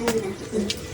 还有一百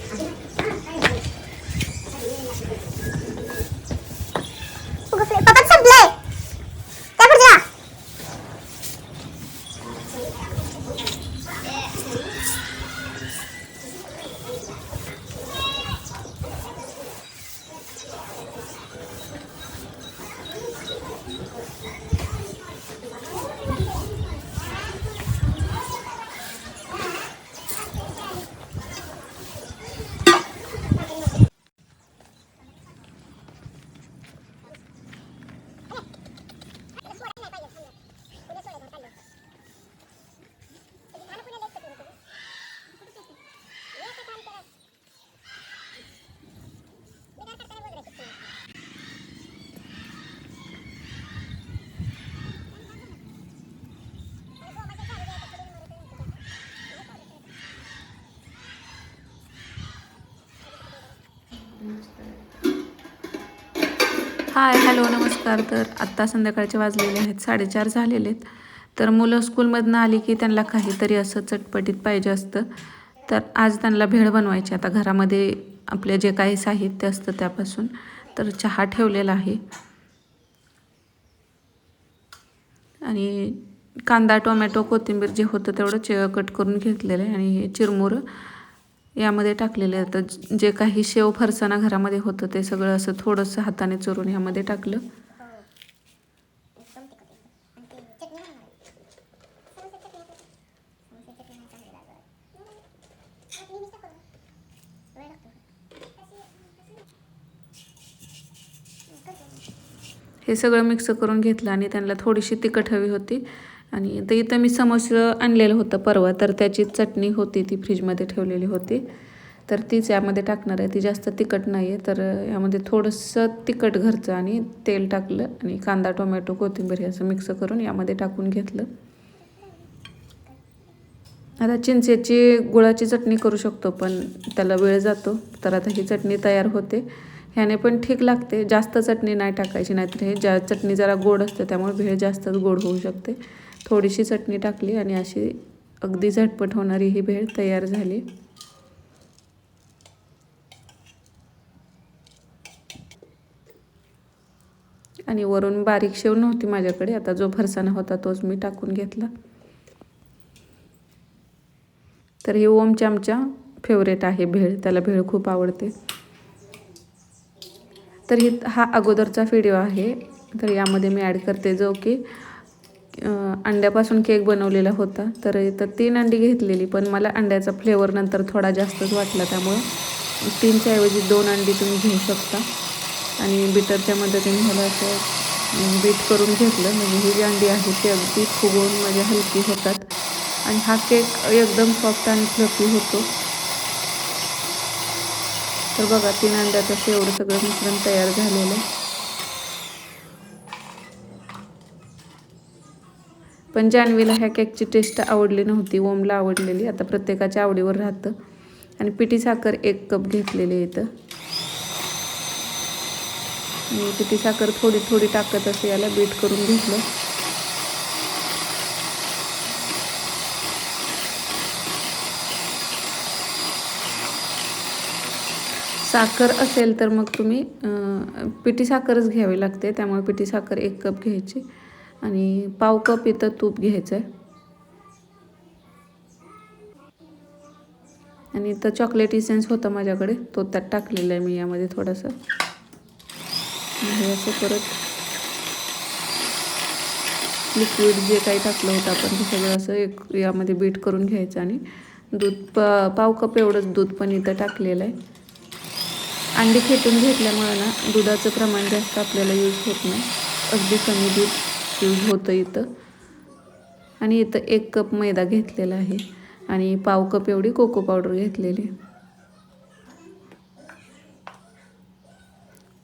hi hello नमस्कार. तर आत्ता संध्याकाळचे वाजलेले आहेत साडेचार झालेले आहेत. तर मुलं स्कूलमधनं आली की त्यांना काहीतरी असं चटपटीत पाहिजे असतं. तर आज त्यांना भेळ बनवायची आता घरामध्ये आपले जे काही साहित्य असतं त्यापासून तर चहा ठेवलेला आहे. आणि कांदा टोमॅटो कोथिंबीर जे होतं तेवढं चे कट करून घेतलेलं आहे. आणि हे चिरमुरं यामध्ये टाकलेले जातात जे काही शेव फरसाना घरामध्ये होतं ते सगळं असं थोडंसं हाताने चोरून यामध्ये टाकलं. हे सगळं मिक्स करून घेतलं आणि त्यांना थोडीशी तिखट हवी होती. आणि तर इथं मी समोसं आणलेलं होतं परवा तर त्याची चटणी होती ती फ्रीजमध्ये ठेवलेली होती. तर तीच यामध्ये टाकणार आहे. ती जास्त तिखट नाही आहे तर यामध्ये थोडंसं तिखट घरचं आणि तेल टाकलं आणि कांदा टोमॅटो कोथिंबीर असं मिक्स करून यामध्ये टाकून घेतलं. आता चिंचेची गुळाची चटणी करू शकतो पण त्याला वेळ जातो. तर आता ही चटणी तयार होते. ह्याने पण ठीक लागते. जास्त चटणी नाही टाकायची नाहीतर हे ज्या चटणी जरा गोड असते त्यामुळे भेळ जास्तच गोड होऊ शकते. थोडीशी चटणी टाकली आणि अशी अगदी झटपट होणारी ही भेळ तयार झाली. आणि वरून बारीक शेव नव्हती माझ्याकडे आता जो फरसाणा होता तोच मी टाकून घेतला. तर ही ओमच्या आमच्या फेवरेट आहे भेळ त्याला भेळ खूप आवडते. तर ही हा अगोदरचा व्हिडिओ आहे. तर यामध्ये मी ॲड करते जो की अंड्यापासून केक बनवलेला होता. तर इथं तीन अंडी घेतलेली पण मला अंड्याचा फ्लेवर नंतर थोडा जास्तच वाटला. त्यामुळं तीनच्या ऐवजी दोन अंडी तुम्ही घेऊ शकता. आणि बिटरच्या मदतीने मला असं बीट करून घेतलं. म्हणजे ही जी अंडी आहे ती अगदी फुगवून म्हणजे हलकी होतात. आणि हा केक एकदम सॉफ्ट आणि फ्लफी होतो. तर बघा तीन अंड्याचं असं एवढं सगळं मिश्रण तयार झालेलं आहे. पण जान्हवीला ह्या केकची टेस्ट आवडली नव्हती ओमला आवडलेली. आता प्रत्येकाच्या आवडीवर राहतं. आणि पिठी साखर एक कप घेतलेली आहे इथं. आणि पिठी साखर थोडी थोडी टाकत असं याला बीट करून घेतलं. साखर असेल तर मग तुम्ही पिठी साखरच घ्यावी लागते. त्यामुळे पिठी साखर एक कप घ्यायची. आणि पाव कप इथं तूप घ्यायचं आहे आणि इथं चॉकलेट इसेन्स होता माझ्याकडे तो त्यात टाकलेला आहे मी यामध्ये थोडंसं. हे असं परत लिक्विड जे काही टाकलं होतं आपण ते सगळं असं एक यामध्ये बीट करून घ्यायचं आणि दूध प पाव कप एवढंच दूध पण इथं टाकलेलं आहे. अंडी फेटून घेतल्यामुळे ना दुधाचं प्रमाण जास्त आपल्याला यूज होत नाही. अगदी कमी दूध. यूज होतं इथं. आणि इथं एक कप मैदा घेतलेला आहे. आणि पाव कप एवढी कोको पावडर घेतलेली.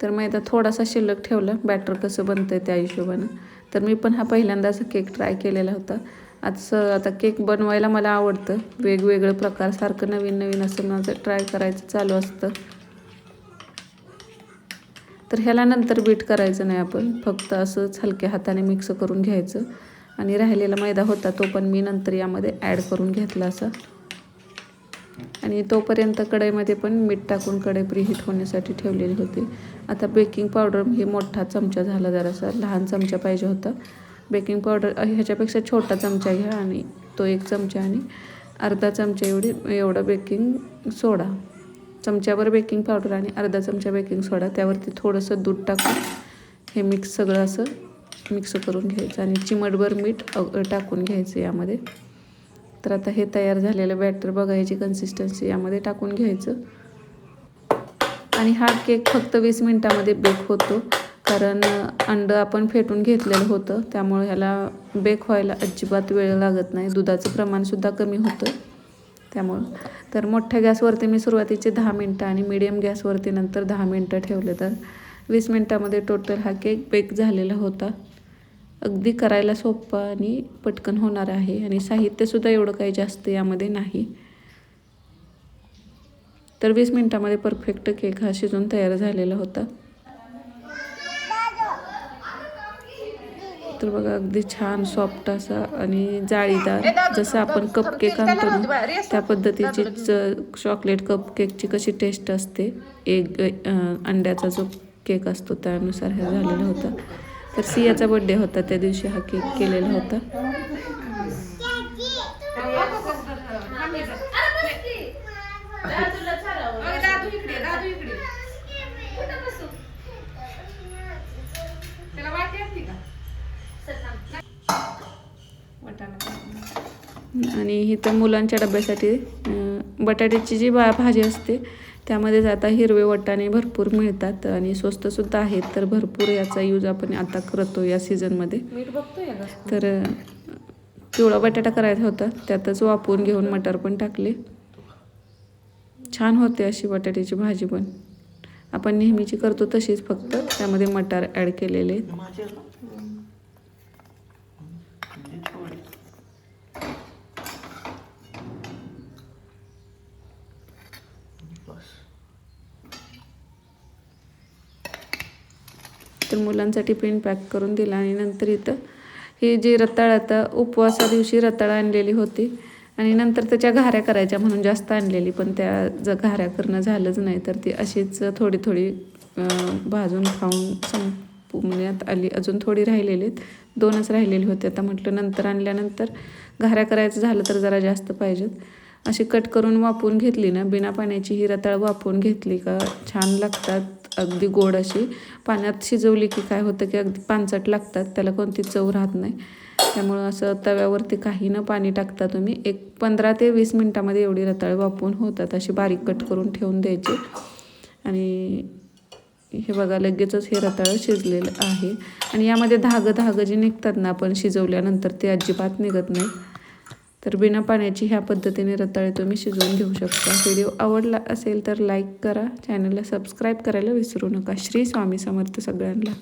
तर मैदा थोडासा शिल्लक ठेवला. बॅटर कसं बनतं त्या हिशोबानं. तर मी पण हा पहिल्यांदा असा केक ट्राय केलेला होता. असं आता केक बनवायला मला आवडतं. वेगवेगळं प्रकार सारखं नवीन नवीन असं माझं ट्राय करायचं चालू असतं. तर ह्याला नंतर बीट करायचं नाही आपण. फक्त असंच हलक्या हाताने मिक्स करून घ्यायचं. आणि राहिलेला मैदा होता तो पण मी नंतर यामध्ये ॲड करून घेतला असा. आणि तोपर्यंत कढईमध्ये पण मीठ टाकून कढई प्रीहीट होण्यासाठी ठेवलेली होती. आता बेकिंग पावडर हे मोठा चमचा झाला जरासा. लहान चमचा पाहिजे होता. बेकिंग पावडर ह्याच्यापेक्षा छोटा चमचा घ्या आणि तो एक चमचा आणि अर्धा चमचा एवढी एवढा बेकिंग सोडा. चमच्यावर बेकिंग पावडर आणि अर्धा चमचा बेकिंग सोडा त्यावरती थोडंसं दूध टाकून हे मिक्स सगळं असं मिक्स करून घ्यायचं आणि चिमटभर मीठ टाकून घ्यायचं यामध्ये. तर आता हे तयार झालेलं बॅटर बघायची कन्सिस्टन्सी यामध्ये टाकून घ्यायचं. आणि हा केक फक्त वीस मिनटामध्ये बेक होतो कारण अंडं आपण फेटून घेतलेलं होतं त्यामुळे ह्याला बेक व्हायला अजिबात वेळ लागत नाही. दुधाचं प्रमाणसुद्धा कमी होतं. त्यामुळं. तर मोठ्या गॅसवरती मी सुरुवातीचे दहा मिनटं आणि मिडियम गॅसवरती नंतर दहा मिनटं ठेवले तर वीस मिनटामध्ये टोटल हा केक बेक झालेला होता. अगदी करायला सोपं आणि पटकन होणार आहे आणि साहित्यसुद्धा एवढं काही जास्त यामध्ये नाही. तर वीस मिनटामध्ये परफेक्ट केक हा शिजून तयार झालेला होता. तर बघा अगदी छान सॉफ्ट असा आणि जाळीदार. जसं आपण कप केक आणतो ना त्या पद्धतीचीच चॉकलेट कप केकची कशी टेस्ट असते? एक अंड्याचा जो केक असतो त्यानुसार हे झालेला होता. तर सियाचा बड्डे होता त्या दिवशी हा केक केलेला होता. इथं मुलांच्या डब्यासाठी बटाट्याची जी भा भाजी असते त्यामध्ये आता हिरवे वटाणे भरपूर मिळतात आणि स्वस्तसुद्धा आहेत. तर भरपूर याचा यूज आपण आता करतो या सीझनमध्ये तर पिवळा बटाटा करायचा होता त्यातच वापरून घेऊन मटर पण टाकले. छान होते अशी बटाट्याची भाजी पण. आपण नेहमीची करतो तशीच फक्त त्यामध्ये मटार ॲड केलेले. तर मुलांचा टिफिन पॅक करून दिला आणि नंतर इथं ही जी रताळ आता उपवासा दिवशी रताळ आणलेली होती. आणि नंतर त्याच्या घाऱ्या करायच्या म्हणून जास्त आणलेली पण त्या ज घाऱ्या करणं झालंच नाही तर ती अशीच थोडी थोडी भाजून खाऊन संपण्यात म्हणजे आली अजून थोडी राहिलेली दोनच राहिलेली होती. आता म्हटलं नंतर आणल्यानंतर घाऱ्या करायचं झालं तर जरा जास्त पाहिजेत. अशी कट करून वापरून घेतली ना बिना पाण्याची ही रताळ वापरून घेतली का छान लागतात. अगदी गोड अशी. पाण्यात शिजवली की काय होतं की अगदी पानसट लागतात त्याला कोणती चव राहत नाही. त्यामुळं असं तव्यावरती काही न पाणी टाकता तुम्ही एक पंधरा ते वीस मिनटामध्ये एवढी रताळ वापरून होतात अशी बारीक कट करून ठेवून द्यायची. आणि हे बघा लगेचच हे रताळं शिजलेलं आहे. आणि यामध्ये धागं धागं जे निघतात ना आपण शिजवल्यानंतर ते अजिबात निघत नाही. तर बिना पाण्याची ह्या पद्धतीने रताळे तुम्ही शिजवून घेऊ शकता. व्हिडिओ आवडला असेल तर लाईक करा. चॅनलला सबस्क्राईब करायला विसरू नका. श्री स्वामी समर्थ सगळ्यांना.